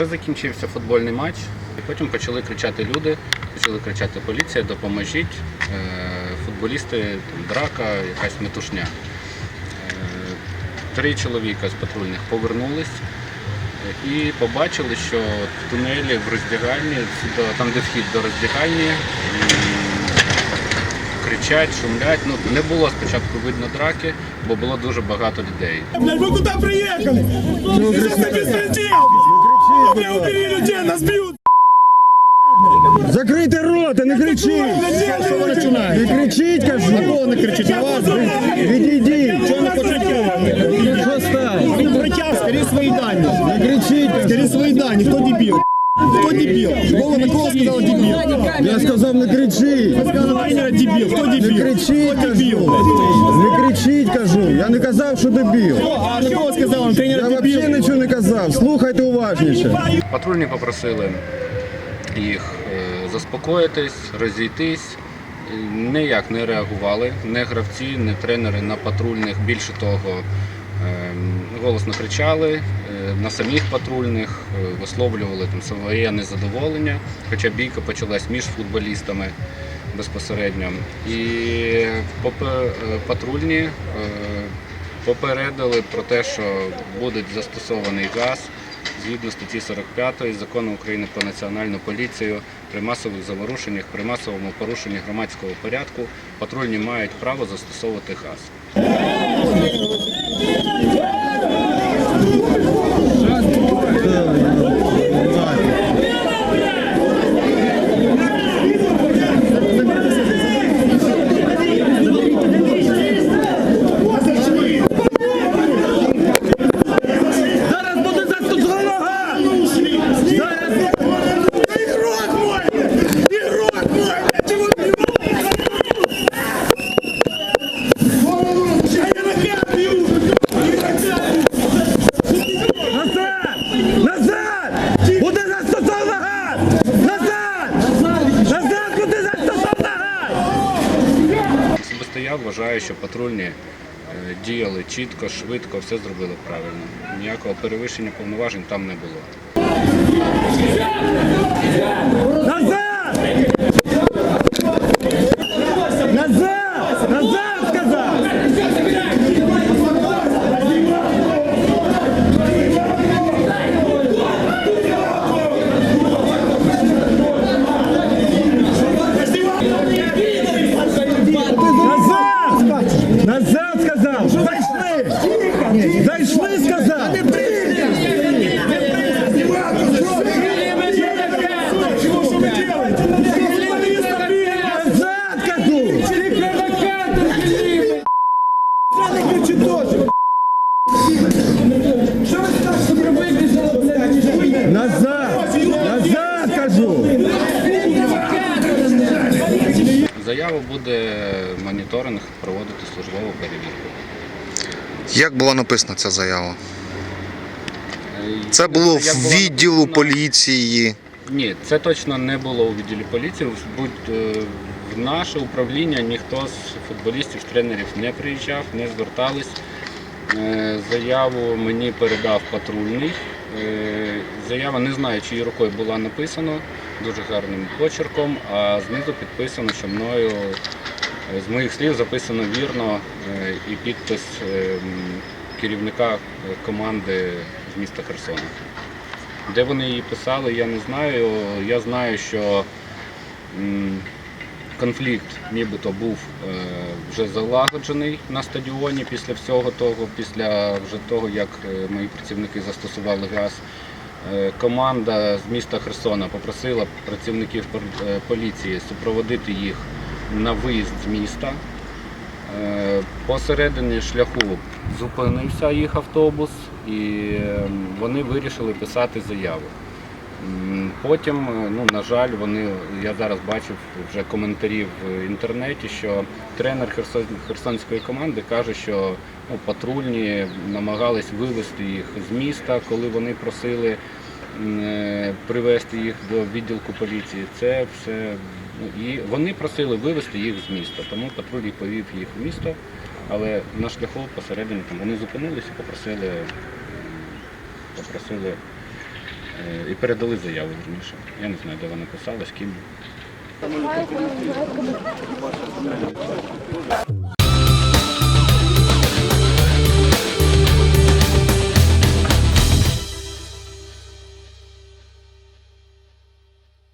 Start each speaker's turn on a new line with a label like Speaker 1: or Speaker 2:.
Speaker 1: Вже закінчився футбольний матч, і потім почали кричати люди, почали кричати поліція, допоможіть. Е, Футболісти, там, драка, якась метушня. Е, Три чоловіка з патрульних повернулись е, і побачили, що в тунелі в роздягальні, там де вхід до роздягальні, кричать, шумлять. Ну, не було спочатку видно драки, бо було дуже багато людей.
Speaker 2: Блядь, вы куда приехали? Ты Бля, убери людей, нас бьют!
Speaker 3: Закрийте рота, не кричіть!
Speaker 2: Що ви починаєте?
Speaker 3: Не кричіть, кажу! На кого не кричіть? На вас? Відійдіть! Що не Що стало?
Speaker 2: Протяг, скорі свои дані.
Speaker 3: Не кричіть!
Speaker 2: Скорі свої дані. Хто дебіл? Хто дебіл? Вова на кого сказала дебіл?
Speaker 3: Я сказав, не!
Speaker 2: Сказала тренера дебіл. Хто
Speaker 3: Не кричіть, кажу! Не кричіть, кажу! Я не казав, що дебіл!
Speaker 2: А на кого сказала
Speaker 3: Я
Speaker 2: тренера
Speaker 3: взагалі
Speaker 2: дебіл?
Speaker 3: нічого не казав! Слухайте уважніше!
Speaker 1: Патрульні попросили їх е, заспокоїтись, розійтись. Ніяк не реагували, не гравці, не тренери на патрульних. Більше того, голосно кричали е, на самих патрульних, е, висловлювали там своє незадоволення, хоча бійка почалась між футболістами безпосередньо. І е, патрульні попередили про те, що буде застосований газ згідно статті 45 закону України про національну поліцію при масових заворушеннях, при масовому порушенні громадського порядку патрульні мають право застосовувати газ.
Speaker 2: Зараз буде застосовано газ! Зараз! Ігрок мой! Ігрок мой! Чого ти Я ігрока б'ю!
Speaker 3: Назад! Назад! Буде застосовано газ! Назад! Назад буде застосовано газ!
Speaker 1: Особисто я вважаю, що патрульні е, діяли чітко, швидко, все зробили правильно. Ніякого перевищення повноважень там не було.
Speaker 3: Назад! Назад сказав! Назад! Назад сказав! Зайшли! Зайшли сказав!
Speaker 2: Чего что вы делаете? Журналиста били!
Speaker 3: Назад кажу!
Speaker 2: Кричит тоже! Что вы так, чтобы выбежала, блядь?
Speaker 3: Назад! Назад кажу!
Speaker 1: Заяву буде моніторинг проводити службову перевірку.
Speaker 4: Як була написана ця заява?
Speaker 1: Е,
Speaker 4: Це було
Speaker 1: як
Speaker 4: в
Speaker 1: була
Speaker 4: відділу
Speaker 1: написана-
Speaker 4: поліції.
Speaker 1: Ні, це точно не було у відділі поліції. Будь е, наше управління ніхто з футболістів, тренерів не приїжджав, не звертались. Е, Заяву мені передав патрульний. Е, Заява не знаю, чиєю рукою була написана, дуже гарним почерком, а знизу підписано, що мною е, з моїх слів записано вірно і підпис керівника команди з міста Херсона. Де вони її писали, я не знаю. Я знаю, що конфлікт нібито був е, вже залагоджений на стадіоні після всього того, після вже того, як е, мої працівники застосували газ. Е, Команда з міста Херсона попросила працівників поліції супроводити їх на виїзд з міста. Посередині шляху зупинився їх автобус, і е, вони вирішили писати заяву. Потім, е, ну, на жаль, вони, я зараз бачив вже коментарі в інтернеті, що тренер Херсон, херсонської команди каже, що ну, патрульні намагались вивезти їх з міста, коли вони просили е, привезти їх до відділку поліції. Це все ну, і вони просили вивезти їх з міста, тому патруль повів їх в місто. Але на шляху посередині там вони зупинилися попросили, попросили І передали заяву вірніше. Я не знаю, де вона писала, з ким.